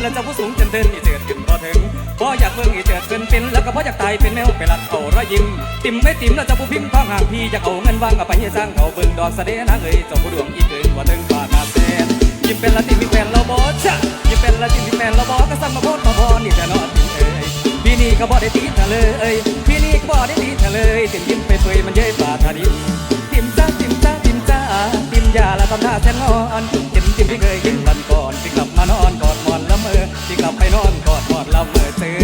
นแล้วเจ้าผู้สูงจนเดินอีเจิดขึ้นบ่ถึงบ่อยากเบิ่งอีเจิดเกินเป็นแล้วก็บ่อยากตายเป็นแมวไปลัดเอารอยยิ้มติ่มไม่ติ่มแล้วเจ้าผู้พิมพ์ท้องห่างพี่อยากเอาเงินวางเอาไปให้สร้างเขาเบิ่งดอกเสด็จนางเอ้ยเจ้าผู้ดวงอีเกินว่าถึงปากนาแสนยิ้มเป็นละติ่มมีแฟนเราบ่จ้ะยิ้มเป็นละติ่มมีแฟนเราบ่ก็ซ้ำมาโพดมาพอนี่แต่นอนเอ้ยพี่นี่ก็บ่ได้ตีเธอเลยพี่นี่ก็บ่ได้ตีเธอเลยติ่มยิ้มไปเปยมันเย้ยปาทาดินติมจ้าติ่มจ้าติมจ้าติมยาละทำท่าแสนงอน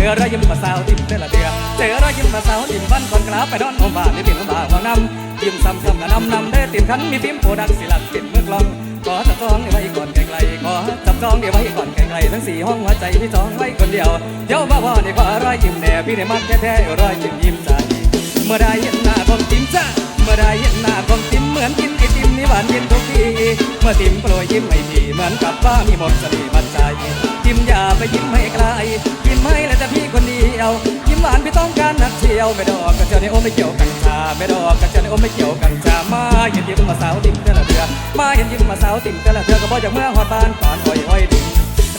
อเรอยยิ้มมาสาวติมเต้ละเดือเจอรอยยิ้มมาสาวติมวันก่อนกลับไปนอนหองบ้านนี่ติมบ้าห้องน้ำติมซ้ำซ้ำกันำนำได้ติมขันมีติมโปดังสิลัดติมเมื่อกลองขอจับจองไว้ก่อนไกลๆขอจับจองเดี๋ยวไว้ก่อนไกลๆทั้งสี่ห้องหัวใจพี่จองไว้คนเดียวเดี๋ยวมาพ่อในขอรอยยิ้มแน่พี่ได้มักแท้ๆรอยยิ้มยิ้มใจเมื่อได้เห็นหน้าของติมจ้าเมื่อได้เห็นหน้าของติมเหมือนกินไอติมนี่หวานเย็นทุกทีเมื่อติมโปรยยิ้มให้พี่เหมือนกับว่ามีหมดเสน่ห์บันใจติมอย่าไปยิ้มให้ไกล ที่ยวไม่ดอกกับเจ้าในโอไม่เกี่ยวกัญชาไม่ดอกกับเจ้าในโอไม่เกี่ยวกัญชามาเห็นยิ้มมาสาวติ่มเท่ละเดือมาเห็นยิ้มมาสาวติ่มเท่ละเดือก็บอกจากเมื่อฮอดบ้านตอนอ้อยอ้อยดิน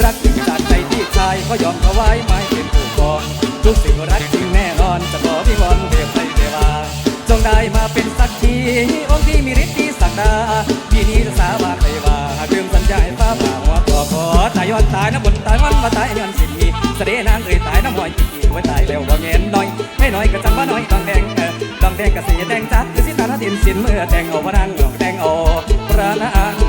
รักจริงจากใจที่ชายเขายอมเขาไว้ไม่เป็นผู้กองทุกสิ่งรักจริงแน่นอนจะขอพี่วอนเทพไทยเทวาจงได้มาเป็นสักทีองค์ที่มีฤทธิ์ที่สักดาพี่นี้จะสาบานไปว่าหากลืมสัญญาให้ฟ้าผ่าหัวต่อขอตายย้อนตายน้ำบนตายมันมาตายย้อนสิ่งมี เสด็จนางเอ่ยตายน้ำหอยกี่ไว้ตายแล้วบ่เงินน้อยให้น้อยก็จังว่าน้อยต้องแดงเออต้องแดงก็สีแดงจัดคือสิตาหน้าดินสินเมื่อแดงเอาพนังแดงเอาพระนาง